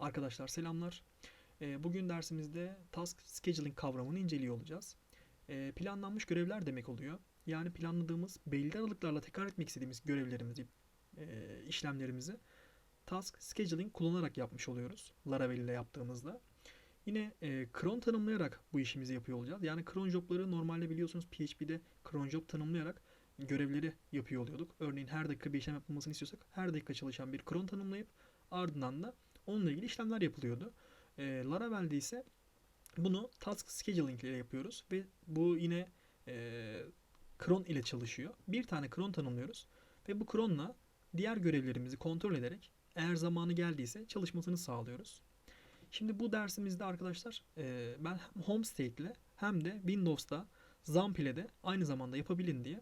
Arkadaşlar selamlar. Ee, Bugün dersimizde task scheduling kavramını inceliyor olacağız. Ee, Planlanmış görevler demek oluyor. Yani planladığımız belli aralıklarla tekrar etmek istediğimiz görevlerimizi, e, işlemlerimizi task scheduling kullanarak yapmış oluyoruz. Laravel ile yaptığımızda. Yine e, cron tanımlayarak bu işimizi yapıyor olacağız. Yani cron job'ları normalde biliyorsunuz PHP'de cron job tanımlayarak görevleri yapıyor oluyorduk. Örneğin her dakika bir işlem yapılmasını istiyorsak her dakika çalışan bir cron tanımlayıp ardından da onunla ilgili işlemler yapılıyordu. E, Laravel'de ise bunu task scheduling ile yapıyoruz ve bu yine e, cron ile çalışıyor. Bir tane cron tanımlıyoruz ve bu cronla diğer görevlerimizi kontrol ederek eğer zamanı geldiyse çalışmasını sağlıyoruz. Şimdi bu dersimizde arkadaşlar e, ben hem Homestate ile hem de Windows'ta XAMPP ile de aynı zamanda yapabilin diye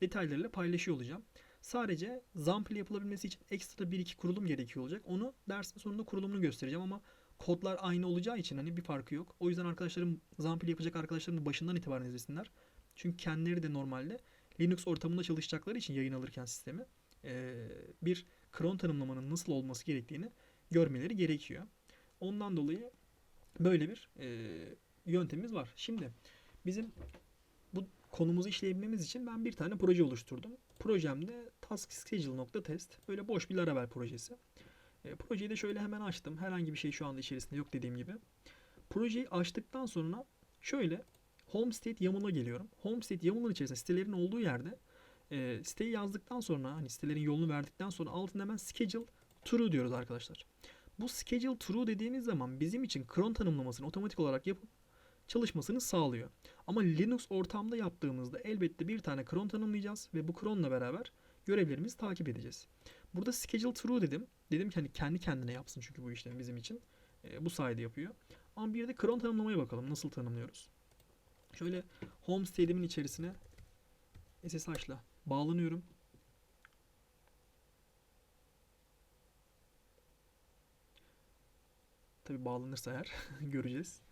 detaylarıyla paylaşıyor olacağım. Sadece XAMPP ile yapılabilmesi için ekstra bir iki kurulum gerekiyor olacak. Onu dersin sonunda kurulumunu göstereceğim ama kodlar aynı olacağı için hani bir farkı yok. O yüzden arkadaşlarım XAMPP ile yapacak arkadaşlarım da başından itibaren izlesinler. Çünkü kendileri de normalde Linux ortamında çalışacakları için yayın alırken sistemi bir cron tanımlamanın nasıl olması gerektiğini görmeleri gerekiyor. Ondan dolayı böyle bir yöntemimiz var. Şimdi bizim bu konumuzu işleyebilmemiz için ben bir tane proje oluşturdum. Projemde taskschedule.test böyle boş bir Laravel projesi. E, projeyi de şöyle hemen açtım. Herhangi bir şey şu anda içerisinde yok dediğim gibi. Projeyi açtıktan sonra şöyle Homestate YAML'a geliyorum. Homestate YAML'ın içerisinde sitelerin olduğu yerde e, siteyi yazdıktan sonra hani sitelerin yolunu verdikten sonra altında hemen schedule true diyoruz arkadaşlar. Bu schedule true dediğimiz zaman bizim için cron tanımlamasını otomatik olarak yapıp çalışmasını sağlıyor. Ama Linux ortamda yaptığımızda elbette bir tane cron tanımlayacağız ve bu cronla beraber görevlerimizi takip edeceğiz. Burada schedule true dedim. Dedim ki hani kendi kendine yapsın çünkü bu işlemi bizim için. E, bu sayede yapıyor. Ama bir de cron tanımlamaya bakalım. Nasıl tanımlıyoruz? Şöyle homestade'imin içerisine SSH'la bağlanıyorum. Tabi bağlanırsa eğer göreceğiz.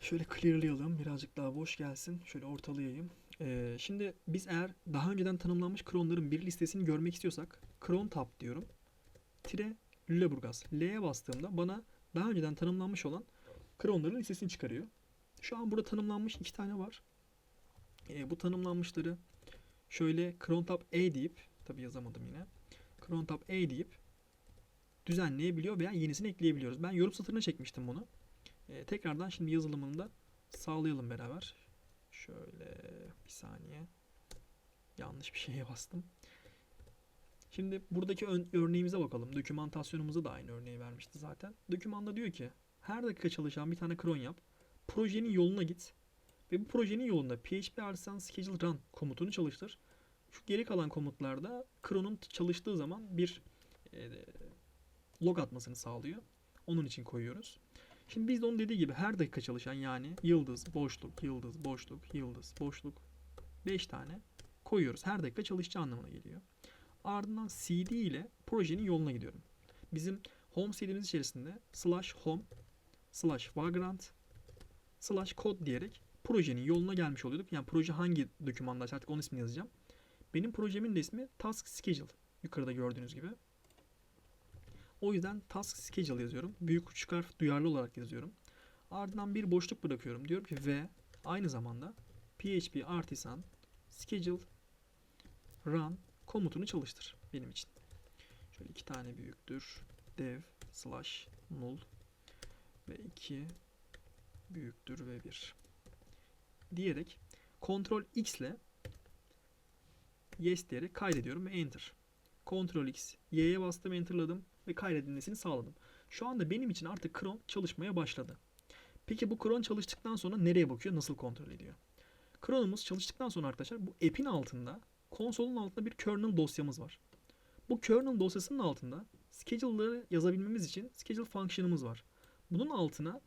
Şöyle clearlayalım. Birazcık daha boş gelsin. Şöyle ortalayayım. Ee, şimdi biz eğer daha önceden tanımlanmış cronların bir listesini görmek istiyorsak cron tab diyorum. Tire Lüleburgaz. L'ye bastığımda bana daha önceden tanımlanmış olan cronların listesini çıkarıyor. Şu an burada tanımlanmış iki tane var. Ee, bu tanımlanmışları şöyle cron tab E deyip tabi yazamadım yine. Cron tab E deyip düzenleyebiliyor veya yenisini ekleyebiliyoruz. Ben yorum satırına çekmiştim bunu. Ee, tekrardan şimdi yazılımını da sağlayalım beraber. Şöyle bir saniye. Yanlış bir şeye bastım. Şimdi buradaki örneğimize bakalım. Dokümantasyonumuza da aynı örneği vermişti zaten. Dokümanda diyor ki her dakika çalışan bir tane cron yap. Projenin yoluna git. Ve bu projenin yolunda php artisan schedule run komutunu çalıştır. Şu geri kalan komutlarda cron'un çalıştığı zaman bir e, log atmasını sağlıyor. Onun için koyuyoruz. Şimdi biz de onun dediği gibi her dakika çalışan yani yıldız, boşluk, yıldız, boşluk, yıldız, boşluk 5 tane koyuyoruz. Her dakika çalışacağı anlamına geliyor. Ardından cd ile projenin yoluna gidiyorum. Bizim home cd'miz içerisinde slash home slash vagrant slash code diyerek projenin yoluna gelmiş oluyorduk. Yani proje hangi dokümanda artık onun ismini yazacağım. Benim projemin de ismi task schedule. Yukarıda gördüğünüz gibi. O yüzden task schedule yazıyorum. Büyük küçük harf duyarlı olarak yazıyorum. Ardından bir boşluk bırakıyorum. Diyorum ki ve aynı zamanda php artisan schedule run komutunu çalıştır benim için. Şöyle iki tane büyüktür. dev slash null ve 2 büyüktür ve 1 diyerek Ctrl X ile yes diyerek kaydediyorum ve enter. Ctrl X, Y'ye bastım, enterladım ve kaydedilmesini sağladım. Şu anda benim için artık cron çalışmaya başladı. Peki bu cron çalıştıktan sonra nereye bakıyor, nasıl kontrol ediyor? Cron'umuz çalıştıktan sonra arkadaşlar bu app'in altında, konsolun altında bir kernel dosyamız var. Bu kernel dosyasının altında schedule'ları yazabilmemiz için schedule function'ımız var. Bunun altına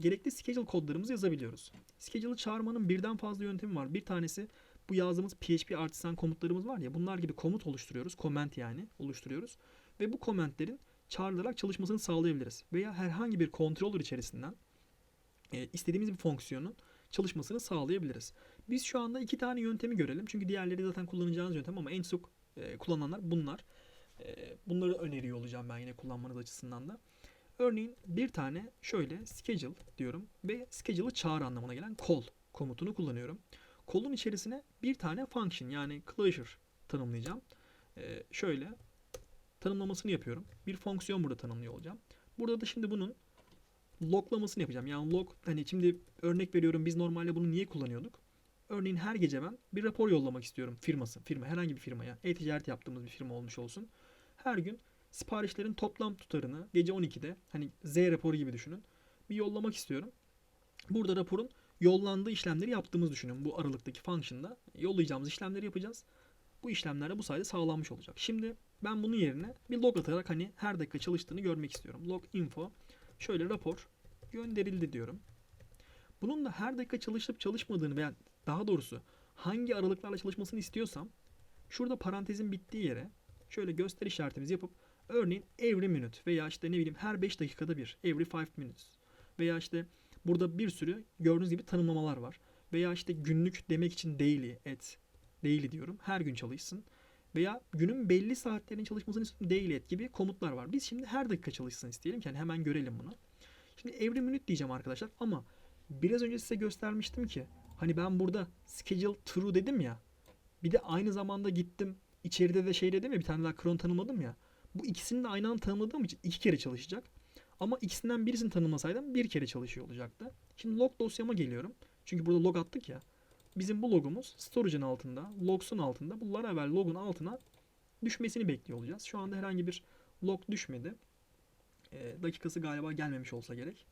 gerekli schedule kodlarımızı yazabiliyoruz. Schedule'ı çağırmanın birden fazla yöntemi var. Bir tanesi bu yazdığımız PHP artisan komutlarımız var ya bunlar gibi komut oluşturuyoruz. Comment yani oluşturuyoruz. Ve bu commentlerin çağrılarak çalışmasını sağlayabiliriz. Veya herhangi bir controller içerisinden e, istediğimiz bir fonksiyonun çalışmasını sağlayabiliriz. Biz şu anda iki tane yöntemi görelim. Çünkü diğerleri zaten kullanacağınız yöntem ama en çok e, kullananlar bunlar. E, bunları öneriyor olacağım ben yine kullanmanız açısından da. Örneğin bir tane şöyle schedule diyorum ve schedule'ı çağır anlamına gelen call komutunu kullanıyorum. Call'un içerisine bir tane function yani closure tanımlayacağım. E, şöyle tanımlamasını yapıyorum. Bir fonksiyon burada tanımlıyor olacağım. Burada da şimdi bunun loglamasını yapacağım. Yani log hani şimdi örnek veriyorum biz normalde bunu niye kullanıyorduk? Örneğin her gece ben bir rapor yollamak istiyorum firması, firma herhangi bir firmaya. E-ticaret yaptığımız bir firma olmuş olsun. Her gün siparişlerin toplam tutarını gece 12'de hani Z raporu gibi düşünün. Bir yollamak istiyorum. Burada raporun yollandığı işlemleri yaptığımızı düşünün. Bu aralıktaki function'da yollayacağımız işlemleri yapacağız. Bu işlemler de bu sayede sağlanmış olacak. Şimdi ben bunun yerine bir log atarak hani her dakika çalıştığını görmek istiyorum. Log info şöyle rapor gönderildi diyorum. Bunun da her dakika çalışıp çalışmadığını veya daha doğrusu hangi aralıklarla çalışmasını istiyorsam şurada parantezin bittiği yere şöyle göster işaretimizi yapıp örneğin every minute veya işte ne bileyim her 5 dakikada bir every 5 minutes veya işte burada bir sürü gördüğünüz gibi tanımlamalar var. Veya işte günlük demek için daily et daily diyorum. Her gün çalışsın. Veya günün belli saatlerinin çalışmasını istiyorum. Daily et gibi komutlar var. Biz şimdi her dakika çalışsın isteyelim ki yani hemen görelim bunu. Şimdi every minute diyeceğim arkadaşlar ama biraz önce size göstermiştim ki hani ben burada schedule true dedim ya. Bir de aynı zamanda gittim içeride de şey dedim ya bir tane daha cron tanımladım ya. Bu ikisini de aynı anda tanımladığım için iki kere çalışacak. Ama ikisinden birisini tanımlasaydım bir kere çalışıyor olacaktı. Şimdi log dosyama geliyorum. Çünkü burada log attık ya. Bizim bu logumuz storage'ın altında, logs'un altında. Bu Laravel logun altına düşmesini bekliyor olacağız. Şu anda herhangi bir log düşmedi. E, dakikası galiba gelmemiş olsa gerek.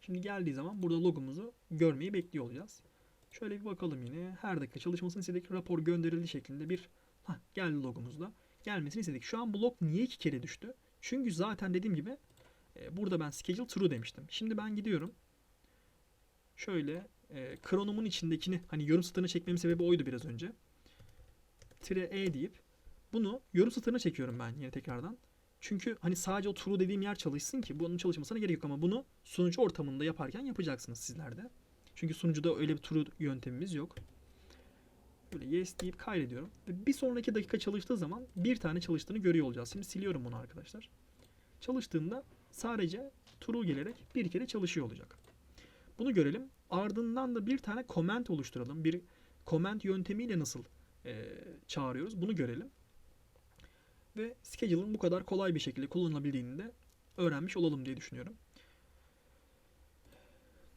Şimdi geldiği zaman burada logumuzu görmeyi bekliyor olacağız. Şöyle bir bakalım yine. Her dakika çalışmasını istedik. Rapor gönderildi şeklinde bir Hah, geldi logumuzda. Gelmesini istedik. Şu an bu log niye iki kere düştü? Çünkü zaten dediğim gibi e, burada ben schedule true demiştim. Şimdi ben gidiyorum. Şöyle e, kronomun içindekini hani yorum satırına çekmemin sebebi oydu biraz önce. Tire e deyip bunu yorum satırına çekiyorum ben yine tekrardan. Çünkü hani sadece o true dediğim yer çalışsın ki bunun çalışmasına gerek yok ama bunu sunucu ortamında yaparken yapacaksınız sizler de. Çünkü sunucuda öyle bir true yöntemimiz yok. Böyle yes deyip kaydediyorum. Ve bir sonraki dakika çalıştığı zaman bir tane çalıştığını görüyor olacağız. Şimdi siliyorum bunu arkadaşlar. Çalıştığında sadece true gelerek bir kere çalışıyor olacak. Bunu görelim. Ardından da bir tane comment oluşturalım. Bir comment yöntemiyle nasıl e, çağırıyoruz bunu görelim. Ve schedule'ın bu kadar kolay bir şekilde kullanılabildiğini de öğrenmiş olalım diye düşünüyorum.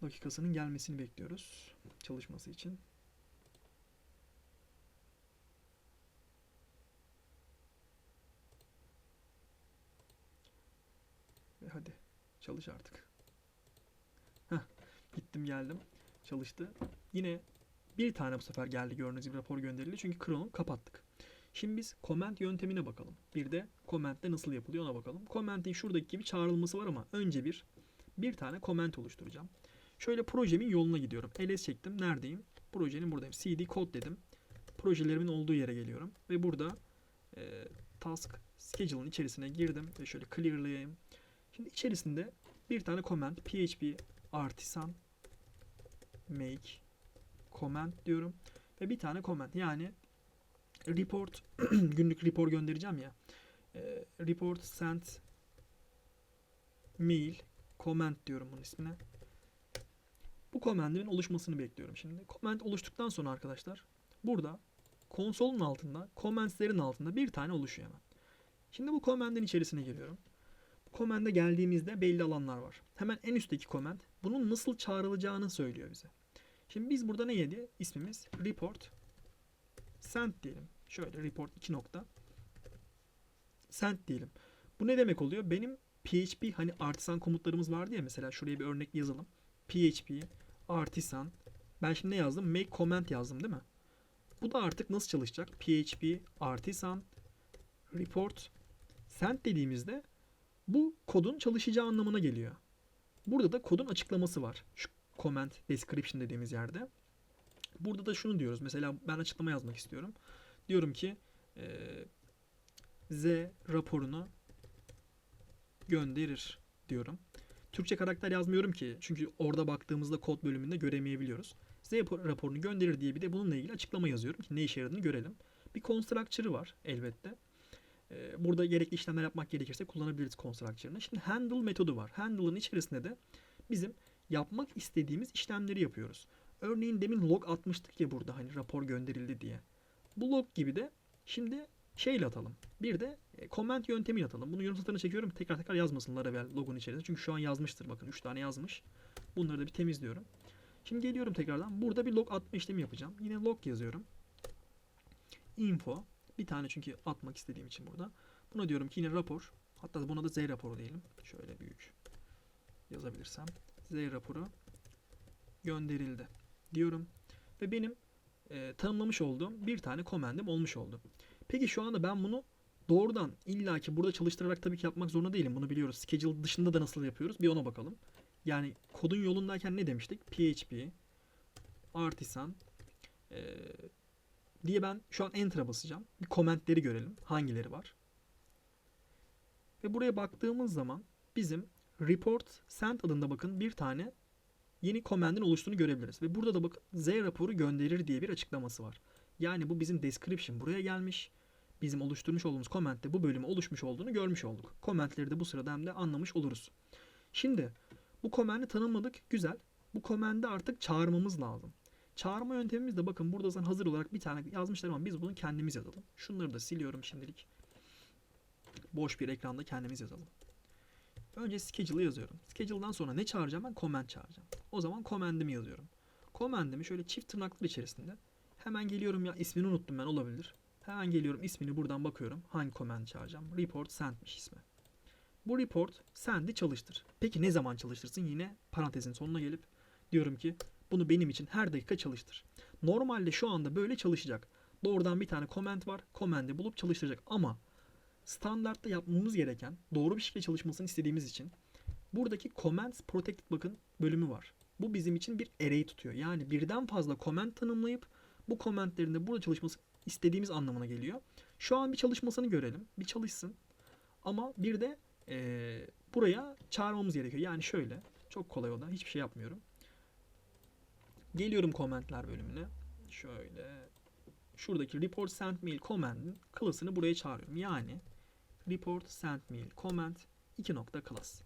Dakikasının gelmesini bekliyoruz çalışması için. Ve hadi çalış artık. Gittim geldim. Çalıştı. Yine bir tane bu sefer geldi gördüğünüz gibi rapor gönderildi. Çünkü Chrome'u kapattık. Şimdi biz comment yöntemine bakalım. Bir de comment'te nasıl yapılıyor ona bakalım. Comment'in şuradaki gibi çağrılması var ama önce bir bir tane comment oluşturacağım. Şöyle projemin yoluna gidiyorum. ls çektim. Neredeyim? Projenin buradayım. cd code dedim. Projelerimin olduğu yere geliyorum. Ve burada e, task schedule'ın içerisine girdim. Ve şöyle clearlayayım. Şimdi içerisinde bir tane comment php artisan make comment diyorum. Ve bir tane comment yani report günlük report göndereceğim ya. E, report sent mail comment diyorum bunun ismine. Bu comment'in oluşmasını bekliyorum şimdi. Comment oluştuktan sonra arkadaşlar burada konsolun altında comments'lerin altında bir tane oluşuyor hemen. Şimdi bu comment'in içerisine geliyorum. Comment'e geldiğimizde belli alanlar var. Hemen en üstteki comment bunun nasıl çağrılacağını söylüyor bize. Şimdi biz burada ne yedi? İsmimiz report send diyelim. Şöyle report 2 nokta send diyelim. Bu ne demek oluyor? Benim PHP hani artisan komutlarımız vardı ya mesela şuraya bir örnek yazalım. PHP artisan ben şimdi ne yazdım? Make comment yazdım değil mi? Bu da artık nasıl çalışacak? PHP artisan report send dediğimizde bu kodun çalışacağı anlamına geliyor. Burada da kodun açıklaması var. Şu comment description dediğimiz yerde. Burada da şunu diyoruz. Mesela ben açıklama yazmak istiyorum. Diyorum ki e, Z raporunu gönderir diyorum. Türkçe karakter yazmıyorum ki. Çünkü orada baktığımızda kod bölümünde göremeyebiliyoruz. Z raporunu gönderir diye bir de bununla ilgili açıklama yazıyorum ki ne işe yaradığını görelim. Bir constructor'ı var elbette. E, burada gerekli işlemler yapmak gerekirse kullanabiliriz constructor'ını. Şimdi handle metodu var. Handle'ın içerisinde de bizim yapmak istediğimiz işlemleri yapıyoruz. Örneğin demin log atmıştık ya burada hani rapor gönderildi diye. Bu log gibi de şimdi şeyle atalım. Bir de e, comment yöntemiyle atalım. Bunu yorum satırına çekiyorum. Tekrar tekrar yazmasın Laravel logun içerisinde. Çünkü şu an yazmıştır. Bakın 3 tane yazmış. Bunları da bir temizliyorum. Şimdi geliyorum tekrardan. Burada bir log atma işlemi yapacağım. Yine log yazıyorum. Info. Bir tane çünkü atmak istediğim için burada. Buna diyorum ki yine rapor. Hatta buna da Z raporu diyelim. Şöyle büyük yazabilirsem. Z raporu gönderildi diyorum. Ve benim e, tanımlamış olduğum bir tane komendim olmuş oldu. Peki şu anda ben bunu doğrudan illaki burada çalıştırarak tabii ki yapmak zorunda değilim. Bunu biliyoruz. Schedule dışında da nasıl yapıyoruz? Bir ona bakalım. Yani kodun yolundayken ne demiştik? PHP, artisan e, diye ben şu an enter'a basacağım. Bir komentleri görelim. Hangileri var? Ve buraya baktığımız zaman bizim report send adında bakın bir tane yeni komendin oluştuğunu görebiliriz. Ve burada da bakın Z raporu gönderir diye bir açıklaması var. Yani bu bizim description buraya gelmiş. Bizim oluşturmuş olduğumuz komentte bu bölümü oluşmuş olduğunu görmüş olduk. Komentleri de bu sırada hem de anlamış oluruz. Şimdi bu komendi tanımladık. Güzel. Bu komendi artık çağırmamız lazım. Çağırma yöntemimiz de bakın burada zaten hazır olarak bir tane yazmışlar ama biz bunu kendimiz yazalım. Şunları da siliyorum şimdilik. Boş bir ekranda kendimiz yazalım. Önce schedule'ı yazıyorum. Schedule'dan sonra ne çağıracağım ben? Comment çağıracağım. O zaman command'imi yazıyorum. Command'imi şöyle çift tırnaklar içerisinde hemen geliyorum ya ismini unuttum ben olabilir. Hemen geliyorum ismini buradan bakıyorum. Hangi command çağıracağım? Report send'miş ismi. Bu report send'i çalıştır. Peki ne zaman çalıştırsın? Yine parantezin sonuna gelip diyorum ki bunu benim için her dakika çalıştır. Normalde şu anda böyle çalışacak. Doğrudan bir tane comment var. Command'i bulup çalıştıracak ama standartta yapmamız gereken doğru bir şekilde çalışmasını istediğimiz için buradaki comments protected bakın bölümü var. Bu bizim için bir array tutuyor. Yani birden fazla comment tanımlayıp bu commentlerin de burada çalışması istediğimiz anlamına geliyor. Şu an bir çalışmasını görelim. Bir çalışsın. Ama bir de eee, buraya çağırmamız gerekiyor. Yani şöyle. Çok kolay o da. Hiçbir şey yapmıyorum. Geliyorum komentler bölümüne. Şöyle. Şuradaki report send mail command'in class'ını buraya çağırıyorum. Yani report send mail comment 2 nokta class.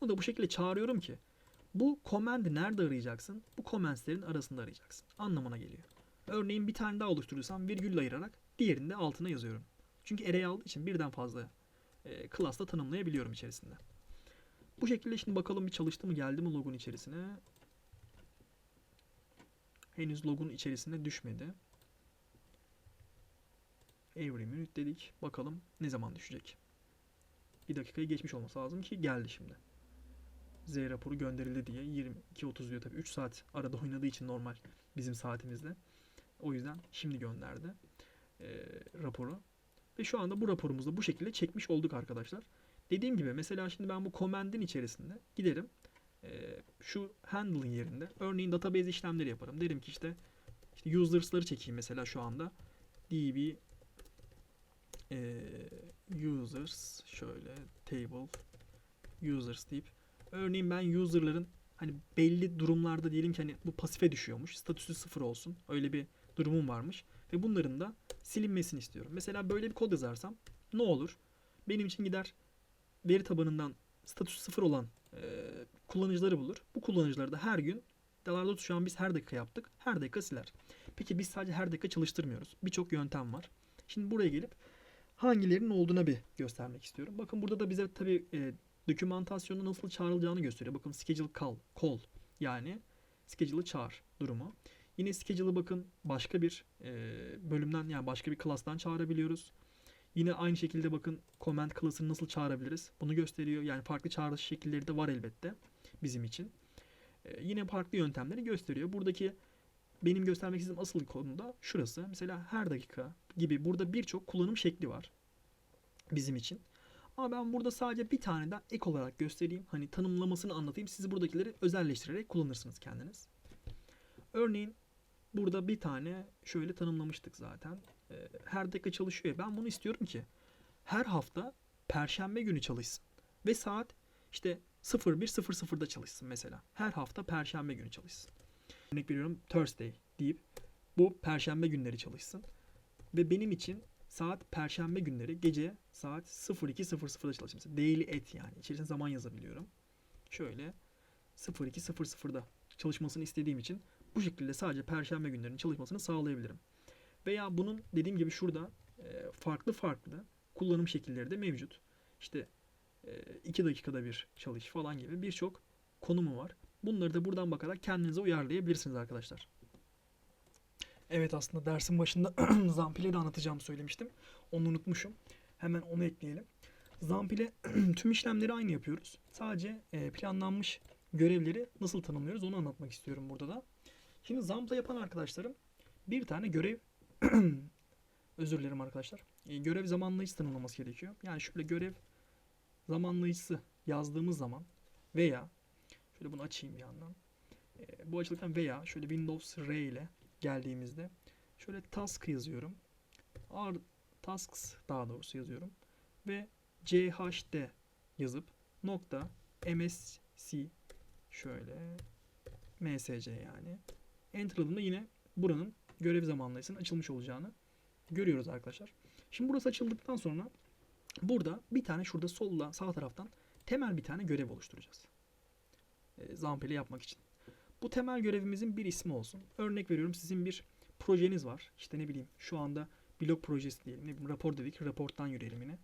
Bunu da bu şekilde çağırıyorum ki bu command'i nerede arayacaksın? Bu comments'lerin arasında arayacaksın. Anlamına geliyor. Örneğin bir tane daha oluşturursam virgülle ayırarak diğerini de altına yazıyorum. Çünkü array aldığı için birden fazla e, class'ta tanımlayabiliyorum içerisinde. Bu şekilde şimdi bakalım bir çalıştı mı geldi mi logun içerisine. Henüz logun içerisine düşmedi. Every minute dedik. Bakalım ne zaman düşecek. Bir dakikayı geçmiş olması lazım ki geldi şimdi. Z raporu gönderildi diye 22.30 diyor tabii 3 saat arada oynadığı için normal bizim saatimizde. O yüzden şimdi gönderdi e, raporu. Ve şu anda bu raporumuzu bu şekilde çekmiş olduk arkadaşlar. Dediğim gibi mesela şimdi ben bu command'in içerisinde giderim. E, şu handle'ın yerinde örneğin database işlemleri yaparım. Derim ki işte, işte users'ları çekeyim mesela şu anda. db e, users şöyle table users deyip örneğin ben user'ların hani belli durumlarda diyelim ki hani bu pasife düşüyormuş. Statüsü sıfır olsun. Öyle bir durumum varmış. Ve bunların da silinmesini istiyorum. Mesela böyle bir kod yazarsam ne olur? Benim için gider veri tabanından statüsü sıfır olan e, kullanıcıları bulur. Bu kullanıcıları da her gün Dalarda şu an biz her dakika yaptık. Her dakika siler. Peki biz sadece her dakika çalıştırmıyoruz. Birçok yöntem var. Şimdi buraya gelip hangilerinin olduğuna bir göstermek istiyorum. Bakın burada da bize tabii e, dokümantasyonda nasıl çağrılacağını gösteriyor. Bakın schedule call, call yani schedule'ı çağır durumu. Yine schedule'ı bakın başka bir e, bölümden yani başka bir class'tan çağırabiliyoruz. Yine aynı şekilde bakın comment class'ını nasıl çağırabiliriz? Bunu gösteriyor. Yani farklı çağrış şekilleri de var elbette bizim için. E, yine farklı yöntemleri gösteriyor. Buradaki benim göstermek istediğim asıl konuda şurası. Mesela her dakika gibi burada birçok kullanım şekli var bizim için. Ama ben burada sadece bir tane daha ek olarak göstereyim. Hani tanımlamasını anlatayım. Siz buradakileri özelleştirerek kullanırsınız kendiniz. Örneğin burada bir tane şöyle tanımlamıştık zaten. Ee, her dakika çalışıyor. Ben bunu istiyorum ki her hafta perşembe günü çalışsın. Ve saat işte 01.00'da çalışsın mesela. Her hafta perşembe günü çalışsın. Örnek veriyorum Thursday deyip bu perşembe günleri çalışsın. Ve benim için saat perşembe günleri gece saat 02.00'da çalışır. Mesela daily at yani. İçerisine zaman yazabiliyorum. Şöyle 02.00'da çalışmasını istediğim için bu şekilde sadece perşembe günlerinin çalışmasını sağlayabilirim. Veya bunun dediğim gibi şurada e, farklı farklı kullanım şekilleri de mevcut. İşte 2 dakikada bir çalış falan gibi birçok konumu var. Bunları da buradan bakarak kendinize uyarlayabilirsiniz arkadaşlar. Evet aslında dersin başında Zampil'i de anlatacağımı söylemiştim. Onu unutmuşum. Hemen onu ekleyelim. Zampil'e tüm işlemleri aynı yapıyoruz. Sadece e, planlanmış görevleri nasıl tanımlıyoruz onu anlatmak istiyorum burada da. Şimdi Zamp'la yapan arkadaşlarım bir tane görev özür dilerim arkadaşlar. E, görev zamanlayıcısı tanımlaması gerekiyor. Yani şöyle görev zamanlayıcısı yazdığımız zaman veya şöyle bunu açayım bir yandan. E, bu açılırken veya şöyle Windows R ile geldiğimizde şöyle task yazıyorum. R tasks daha doğrusu yazıyorum ve chd yazıp nokta msc şöyle msc yani enter'ladığımda yine buranın görev zamanlayıcısının açılmış olacağını görüyoruz arkadaşlar. Şimdi burası açıldıktan sonra burada bir tane şurada solda sağ taraftan temel bir tane görev oluşturacağız. E, Zampeli yapmak için. Bu temel görevimizin bir ismi olsun. Örnek veriyorum sizin bir projeniz var. İşte ne bileyim şu anda blog projesi diyelim. Ne bileyim rapor dedik. Raporttan yürüyelim yine.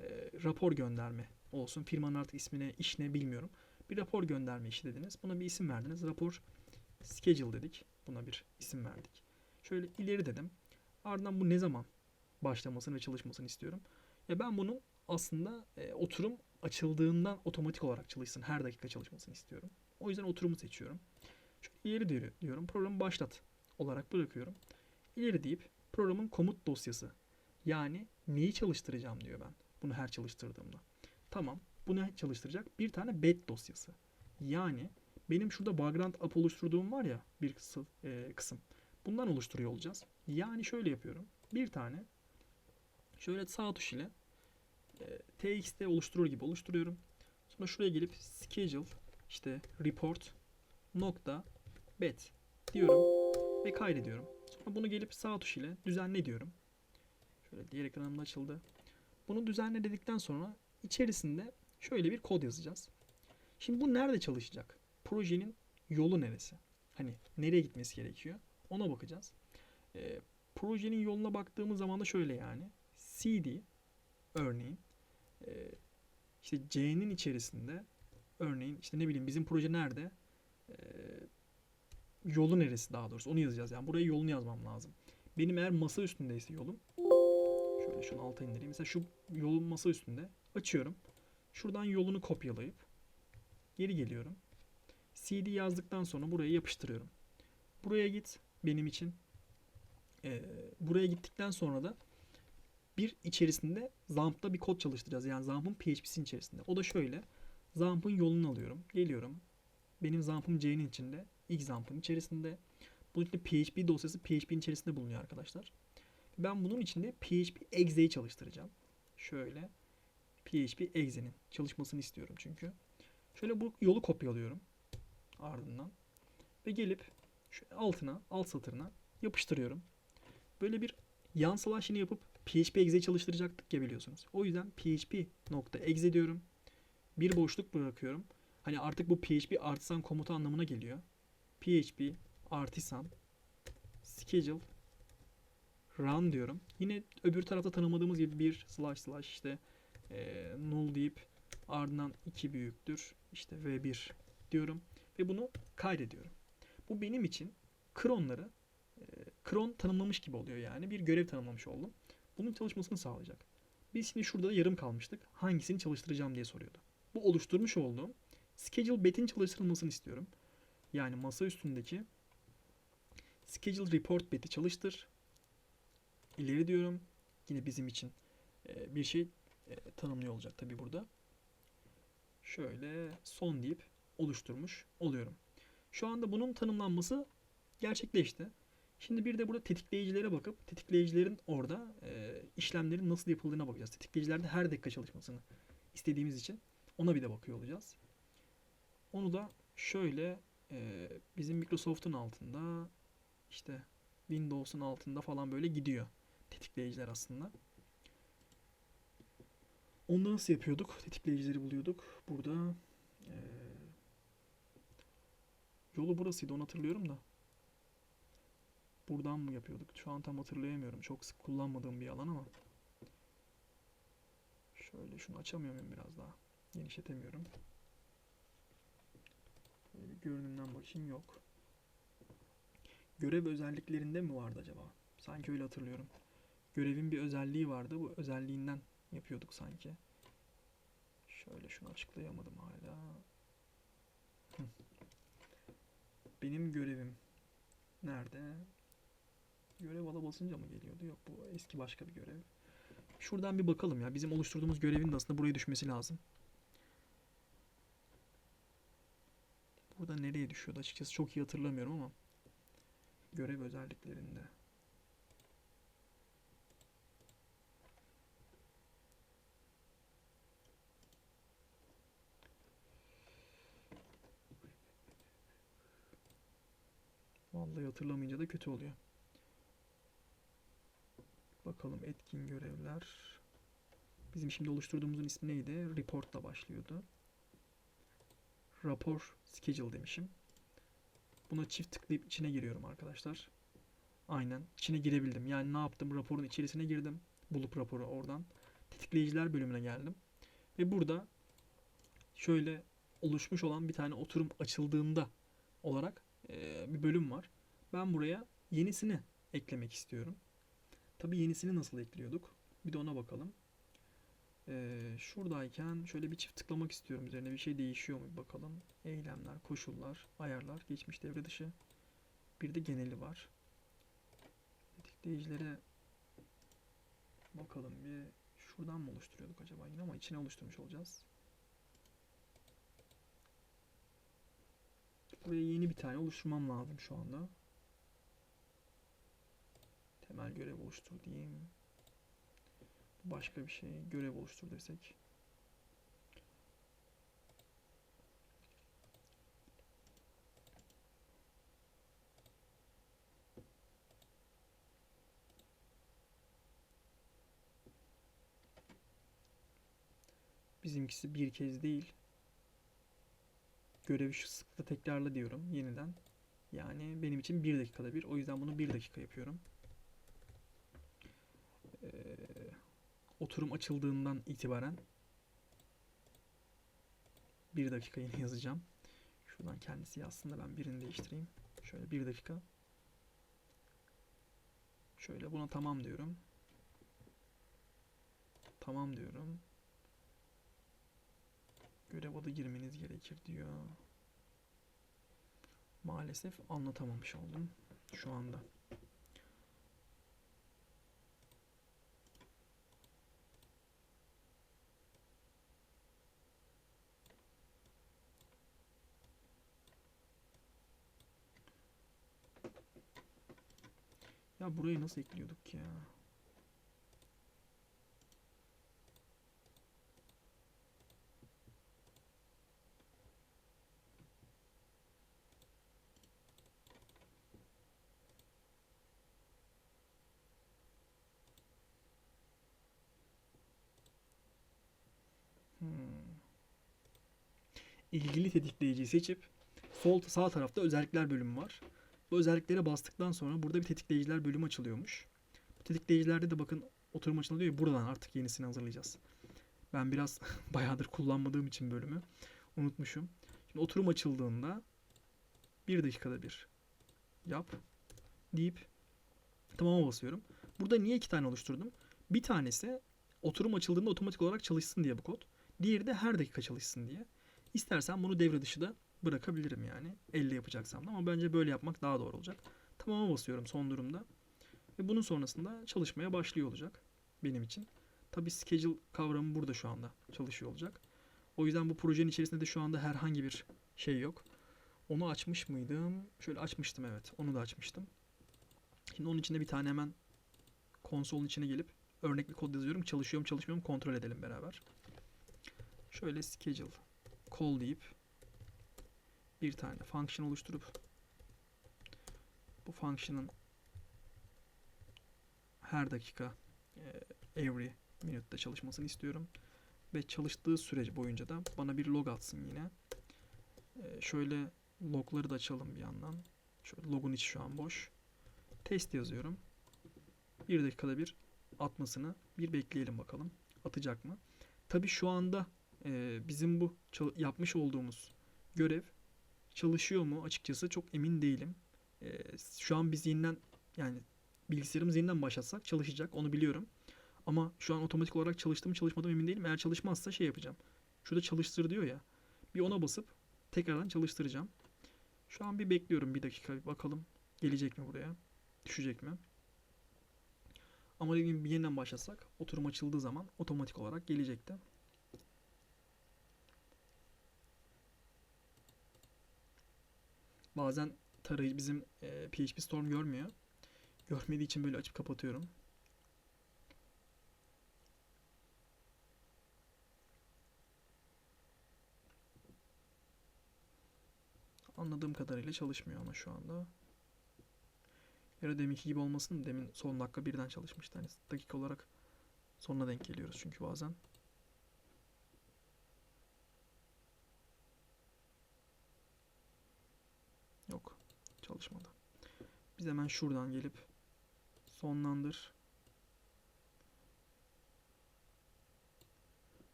E, rapor gönderme olsun. Firmanın artık ismine, iş ne bilmiyorum. Bir rapor gönderme işi dediniz. Buna bir isim verdiniz. Rapor schedule dedik. Buna bir isim verdik. Şöyle ileri dedim. Ardından bu ne zaman başlamasını ve çalışmasını istiyorum. Ya ben bunun aslında e, oturum açıldığından otomatik olarak çalışsın. Her dakika çalışmasını istiyorum. O yüzden oturumu seçiyorum. Şöyle ileri diyorum. Programı başlat olarak bırakıyorum. İleri deyip programın komut dosyası. Yani neyi çalıştıracağım diyor ben. Bunu her çalıştırdığımda. Tamam. Bu ne çalıştıracak? Bir tane bed dosyası. Yani benim şurada background app oluşturduğum var ya bir kısım, e, kısım. Bundan oluşturuyor olacağız. Yani şöyle yapıyorum. Bir tane şöyle sağ tuş ile e, txt oluşturur gibi oluşturuyorum. Sonra şuraya gelip schedule işte report nokta bet diyorum ve kaydediyorum. Sonra bunu gelip sağ tuş ile düzenle diyorum. Şöyle diğer ekranımda açıldı. Bunu düzenle dedikten sonra içerisinde şöyle bir kod yazacağız. Şimdi bu nerede çalışacak? Projenin yolu neresi? Hani nereye gitmesi gerekiyor? Ona bakacağız. E, projenin yoluna baktığımız zaman da şöyle yani. CD örneğin e, işte C'nin içerisinde örneğin işte ne bileyim bizim proje nerede? E, yolu neresi daha doğrusu onu yazacağız. Yani buraya yolunu yazmam lazım. Benim eğer masa üstündeyse yolum şöyle şunu alta indireyim. Mesela şu yolun masa üstünde açıyorum. Şuradan yolunu kopyalayıp geri geliyorum. CD yazdıktan sonra buraya yapıştırıyorum. Buraya git benim için. Ee, buraya gittikten sonra da bir içerisinde Zamp'ta bir kod çalıştıracağız. Yani Zamp'ın PHP'sinin içerisinde. O da şöyle. Zamp'ın yolunu alıyorum. Geliyorum. Benim Zamp'ım C'nin içinde. ilk Zamp'ın içerisinde. Bunun içinde PHP dosyası PHP'nin içerisinde bulunuyor arkadaşlar. Ben bunun içinde PHP exe'yi çalıştıracağım. Şöyle PHP exe'nin çalışmasını istiyorum çünkü. Şöyle bu yolu kopyalıyorum. Ardından. Ve gelip şu altına, alt satırına yapıştırıyorum. Böyle bir yan slash'ını yapıp PHP exe çalıştıracaktık ya biliyorsunuz. O yüzden php nokta exe diyorum. Bir boşluk bırakıyorum. Hani artık bu php artisan komutu anlamına geliyor. php artisan schedule run diyorum. Yine öbür tarafta tanımadığımız gibi bir slash slash işte e, null deyip ardından 2 büyüktür işte v1 diyorum ve bunu kaydediyorum. Bu benim için kronları e, kron tanımlamış gibi oluyor yani bir görev tanımlamış oldum. Bunun çalışmasını sağlayacak. Biz şimdi şurada da yarım kalmıştık. Hangisini çalıştıracağım diye soruyordu. Bu oluşturmuş olduğum schedule bet'in çalıştırılmasını istiyorum. Yani masa üstündeki schedule report bet'i çalıştır. İleri diyorum. Yine bizim için e, bir şey e, tanımlıyor olacak tabi burada. Şöyle son deyip oluşturmuş oluyorum. Şu anda bunun tanımlanması gerçekleşti. Şimdi bir de burada tetikleyicilere bakıp tetikleyicilerin orada e, işlemlerin nasıl yapıldığına bakacağız. Tetikleyicilerde her dakika çalışmasını istediğimiz için ona bir de bakıyor olacağız. Onu da şöyle e, bizim Microsoft'un altında işte Windows'un altında falan böyle gidiyor tetikleyiciler aslında. Onu nasıl yapıyorduk? Tetikleyicileri buluyorduk. Burada eee, yolu burasıydı onu hatırlıyorum da. Buradan mı yapıyorduk? Şu an tam hatırlayamıyorum. Çok sık kullanmadığım bir alan ama. Şöyle şunu açamıyor muyum biraz daha? Genişletemiyorum. Böyle bir görünümden bakayım yok. Görev özelliklerinde mi vardı acaba? Sanki öyle hatırlıyorum. Görevin bir özelliği vardı. Bu özelliğinden yapıyorduk sanki. Şöyle şunu açıklayamadım hala. Hı. Benim görevim nerede? Görev ala basınca mı geliyordu? Yok bu eski başka bir görev. Şuradan bir bakalım ya. Bizim oluşturduğumuz görevin de aslında buraya düşmesi lazım. Burada nereye düşüyordu açıkçası çok iyi hatırlamıyorum ama. Görev özelliklerinde. Vallahi hatırlamayınca da kötü oluyor. Bakalım etkin görevler. Bizim şimdi oluşturduğumuzun ismi neydi? Report'la başlıyordu. Rapor schedule demişim. Buna çift tıklayıp içine giriyorum arkadaşlar. Aynen içine girebildim. Yani ne yaptım? Raporun içerisine girdim. Bulup raporu oradan. Tetikleyiciler bölümüne geldim. Ve burada şöyle oluşmuş olan bir tane oturum açıldığında olarak eee, bir bölüm var. Ben buraya yenisini eklemek istiyorum. Tabii yenisini nasıl ekliyorduk? Bir de ona bakalım. Ee, şuradayken şöyle bir çift tıklamak istiyorum. Üzerine bir şey değişiyor mu bir bakalım. Eylemler, koşullar, ayarlar, geçmiş devre dışı. Bir de geneli var. Tetikleyicilere bakalım bir şuradan mı oluşturuyorduk acaba yine ama içine oluşturmuş olacağız. Buraya yeni bir tane oluşturmam lazım şu anda. Temel görev oluştur diyeyim. Başka bir şey görev oluştur desek. Bizimkisi bir kez değil. Görevi şu sıklıkla tekrarla diyorum yeniden. Yani benim için bir dakikada bir. O yüzden bunu bir dakika yapıyorum. Ee, oturum açıldığından itibaren bir dakika yine yazacağım. Şuradan kendisi yazsın da ben birini değiştireyim. Şöyle bir dakika. Şöyle buna tamam diyorum. Tamam diyorum. Görev adı girmeniz gerekir diyor. Maalesef anlatamamış oldum şu anda. Ya burayı nasıl ekliyorduk ya? İlgili tetikleyiciyi seçip sol sağ tarafta özellikler bölümü var. Bu özelliklere bastıktan sonra burada bir tetikleyiciler bölümü açılıyormuş. Bu tetikleyicilerde de bakın oturum açılıyor ya buradan artık yenisini hazırlayacağız. Ben biraz bayağıdır kullanmadığım için bölümü unutmuşum. Şimdi oturum açıldığında bir dakikada bir yap deyip tamama basıyorum. Burada niye iki tane oluşturdum? Bir tanesi oturum açıldığında otomatik olarak çalışsın diye bu kod. Diğeri de her dakika çalışsın diye. İstersen bunu devre dışı da bırakabilirim yani. Elle yapacaksam da ama bence böyle yapmak daha doğru olacak. Tamama basıyorum son durumda. Ve bunun sonrasında çalışmaya başlıyor olacak benim için. Tabi schedule kavramı burada şu anda çalışıyor olacak. O yüzden bu projenin içerisinde de şu anda herhangi bir şey yok. Onu açmış mıydım? Şöyle açmıştım evet. Onu da açmıştım. Şimdi onun içinde bir tane hemen konsolun içine gelip örnek bir kod yazıyorum. Çalışıyor mu çalışmıyor mu kontrol edelim beraber. Şöyle schedule call deyip bir tane function oluşturup bu function'ın her dakika e, every minute'da çalışmasını istiyorum. ve çalıştığı süreci boyunca da bana bir log atsın yine. Ee, şöyle logları da açalım bir yandan. Şöyle logun içi şu an boş. Test yazıyorum. Bir dakikada bir atmasını bir bekleyelim bakalım. Atacak mı? Tabi şu anda e, bizim bu yapmış olduğumuz görev çalışıyor mu açıkçası çok emin değilim. E, şu an biz yeniden yani bilgisayarımızı yeniden başlatsak çalışacak onu biliyorum. Ama şu an otomatik olarak çalıştı mı emin değilim. Eğer çalışmazsa şey yapacağım. Şurada çalıştır diyor ya. Bir ona basıp tekrardan çalıştıracağım. Şu an bir bekliyorum bir dakika bir bakalım. Gelecek mi buraya? Düşecek mi? Ama dediğim gibi yeniden başlatsak oturum açıldığı zaman otomatik olarak gelecekti. Bazen tarayıcı bizim e, PHP Storm görmüyor. Görmediği için böyle açıp kapatıyorum. Anladığım kadarıyla çalışmıyor ama şu anda. Ya da deminki gibi olmasın. Demin son dakika birden çalışmıştı. Hani dakika olarak sonuna denk geliyoruz çünkü bazen. Yok. Çalışmadı. Biz hemen şuradan gelip sonlandır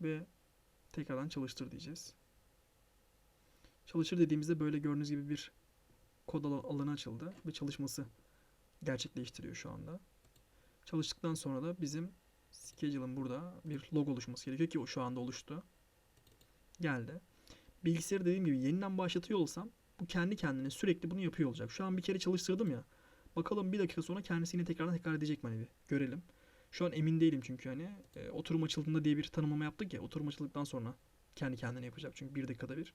ve tekrardan çalıştır diyeceğiz. Çalışır dediğimizde böyle gördüğünüz gibi bir kod al- alanı açıldı ve çalışması gerçekleştiriyor şu anda. Çalıştıktan sonra da bizim schedule'ın burada bir log oluşması gerekiyor ki o şu anda oluştu. Geldi. Bilgisayarı dediğim gibi yeniden başlatıyor olsam bu kendi kendine sürekli bunu yapıyor olacak. Şu an bir kere çalıştırdım ya. Bakalım bir dakika sonra kendisi yine tekrardan tekrar edecek mi hani bir görelim. Şu an emin değilim çünkü hani e, oturum açıldığında diye bir tanımlama yaptık ya. Oturum açıldıktan sonra kendi kendine yapacak çünkü bir dakikada bir.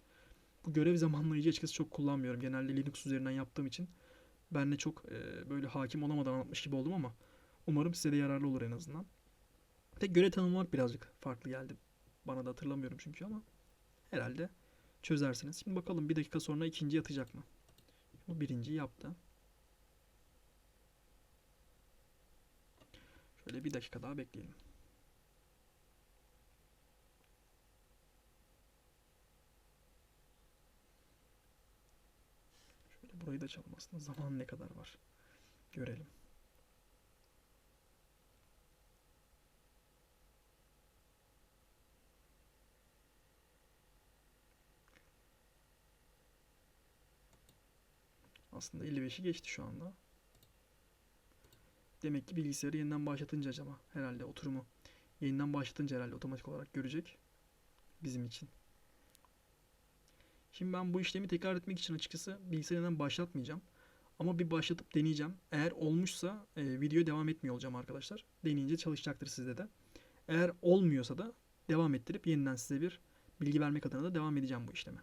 Bu görev zamanlayıcı açıkçası çok kullanmıyorum. Genelde Linux üzerinden yaptığım için ben de çok e, böyle hakim olamadan anlatmış gibi oldum ama umarım size de yararlı olur en azından. Tek görev tanımlamak birazcık farklı geldi. Bana da hatırlamıyorum çünkü ama herhalde çözersiniz. Şimdi bakalım bir dakika sonra ikinci atacak mı? Bu birinciyi yaptı. Şöyle bir dakika daha bekleyelim. Şöyle burayı da açalım aslında. Zaman ne kadar var? Görelim. Aslında 55'i geçti şu anda. Demek ki bilgisayarı yeniden başlatınca acaba herhalde oturumu yeniden başlatınca herhalde otomatik olarak görecek bizim için. Şimdi ben bu işlemi tekrar etmek için açıkçası bilgisayarı yeniden başlatmayacağım. Ama bir başlatıp deneyeceğim. Eğer olmuşsa e, videoya devam etmiyor olacağım arkadaşlar. Deneyince çalışacaktır sizde de. Eğer olmuyorsa da devam ettirip yeniden size bir bilgi vermek adına da devam edeceğim bu işleme.